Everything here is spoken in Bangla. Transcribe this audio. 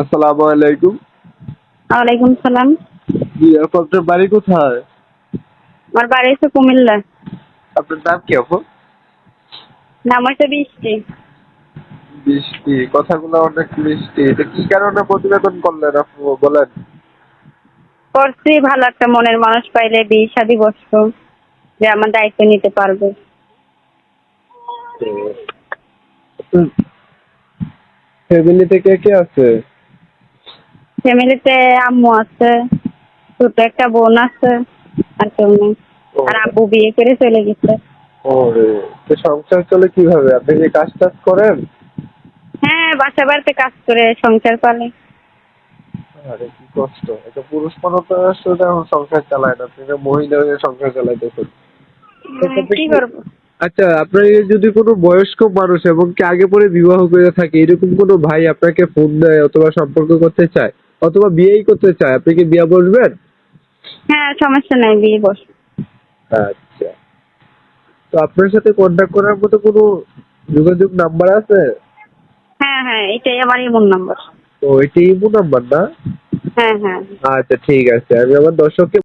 আসসালামু আলাইকুম। ওয়ালাইকুম সালাম। জি আপু আপনার বাড়ি কোথায়? আমার বাড়ি হচ্ছে কুমিল্লা। আপনার নাম কি আপু? নাম হচ্ছে বৃষ্টি। বৃষ্টি কথাগুলো অনেক মিষ্টি। এটা কি কারণে প্রতিবেদন করলেন আপু বলেন? করছি ভালো একটা মনের মানুষ পাইলে বিয়ে শাদি বসত যে আমার দায়িত্ব নিতে পারবে। ফ্যামিলিতে কে কে আছে? ফ্যামিলিতে আম্মু আছে ছোট একটা বোন আছে আর কেউ নেই আর আব্বু বিয়ে করে চলে গেছে। ওরে তো সংসার চলে কীভাবে? আপনি কি কাজ টাজ করেন? হ্যাঁ বাসা বাড়িতে কাজ করে সংসার পালে। আরে কি কষ্ট। এটা পুরুষ মানুষ আসলে এখন সংসার চালায় না আপনি মহিলা হয়ে সংসার চালাইতেছেন কি করব? আচ্ছা আপনার যদি কোনো বয়স্ক মানুষ এবং কি আগে পরে বিবাহ করে থাকে এরকম কোনো ভাই আপনাকে ফোন দেয় অথবা সম্পর্ক করতে চায়? অথবা বিয়েই করতে চায় আপনি কি বিয়ে বসবেন? হ্যাঁ সমস্যা নাই বিয়ে বস আচ্ছা। তো আপনার সাথে কন্ট্যাক্ট করার মতো কোনো যোগাযোগ নাম্বার আছে? হ্যাঁ হ্যাঁ এটাই আমার ইমোন নাম্বার ও এটি ইমো নাম্বার না? হ্যাঁ হ্যাঁ। আচ্ছা ঠিক আছে। আমি আমার দর্শককে